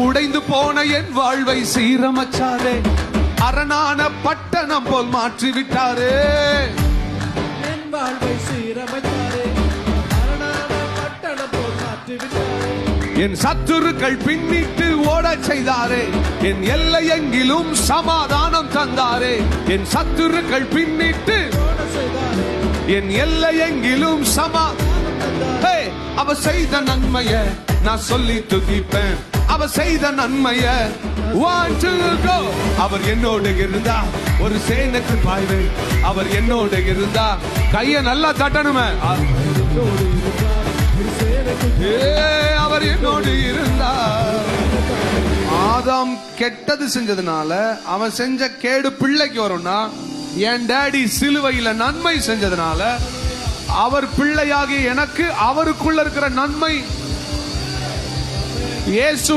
உடைந்து போன என் வாழ்வை சீரமைச்சாரே. அரணான பட்டணம் போல் மாற்றி விட்டாரே என் வாழ்வை சீரமைத்தாரே. அரணான பட்டணம் போல் மாற்றிவிட்டாரே. என் சத்துருக்கள் பின்னிட்டு ஓடச் செய்தாரே. என் எல்லை எங்கிலும் சமாதானம் தந்தாரே. என் சத்துருக்கள் பின்னிட்டு என் எல்லை எங்கிலும் சமா அவ செய்த நன்மைய நான் சொல்லி துதிப்பேன். அவர் செய்த நன்மைய அவர் என்னோடு இருந்தா ஒரு சேனத்து பாய்வு அவர் என்னோடு இருந்தா கைய நல்லா தட்டணுமே. அவர் என்னோடு இருந்தா. ஆதாம் கெட்டது செஞ்சதுனால அவன் செஞ்ச கேடு பிள்ளைக்கு வரும்னா என் டேடி சிலுவையில நன்மை செஞ்சதுனால அவர் பிள்ளையாகி எனக்கு அவருக்குள்ள இருக்கிற நன்மை. இயேசு